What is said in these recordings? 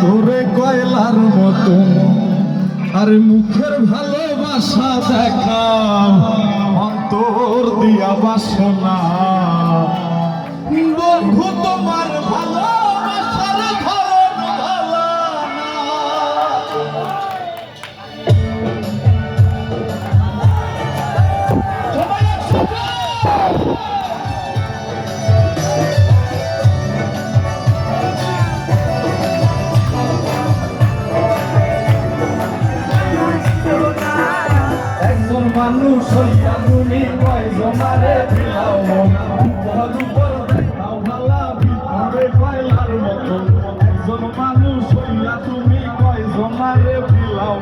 তোরে কয়লার মতো। আর মুখের ভালোবাসা দেখা অন্তর দিয়া বাসনা। মানুষ হইয়া তুমি কয় জমারে ফেলাও মহাদুপর দেখাও ভালা, ভিতরে কয়লার মতো একজন মানুষ হইয়া তুমি কয় জমারে ফেলাও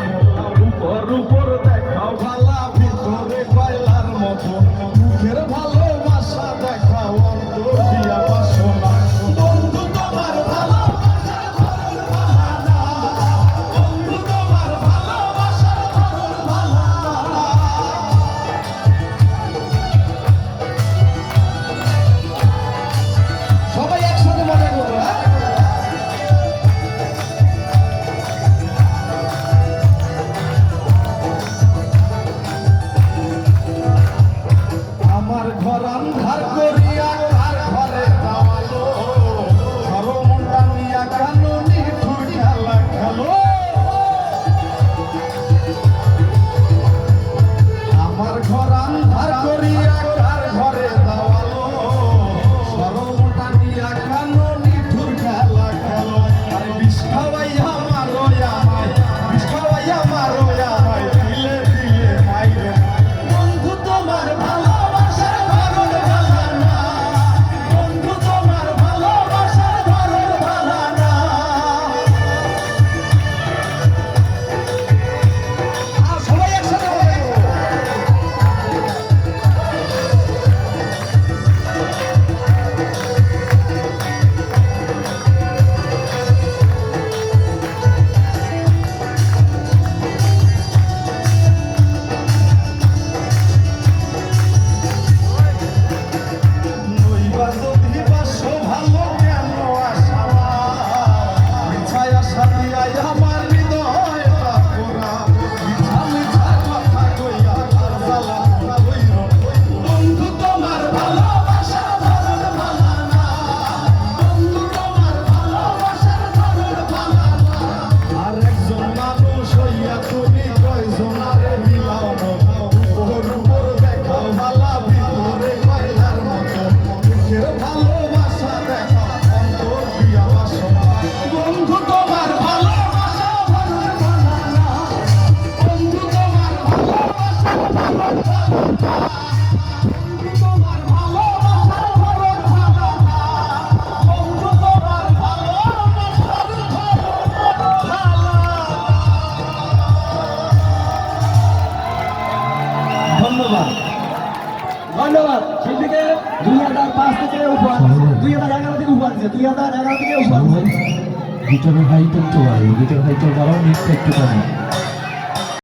ধন্যবাদ। ধন্যবাদ। সেই থেকে দুই হাজার পাঁচ থেকে উপহার দুই হাজার এগারো থেকে উপহার দিচ্ছে দুই হাজার এগারো থেকে উপহার গিটারের হাইটের তো গিটার হাইটের বাড়াও নিচ্ছে একটু কমে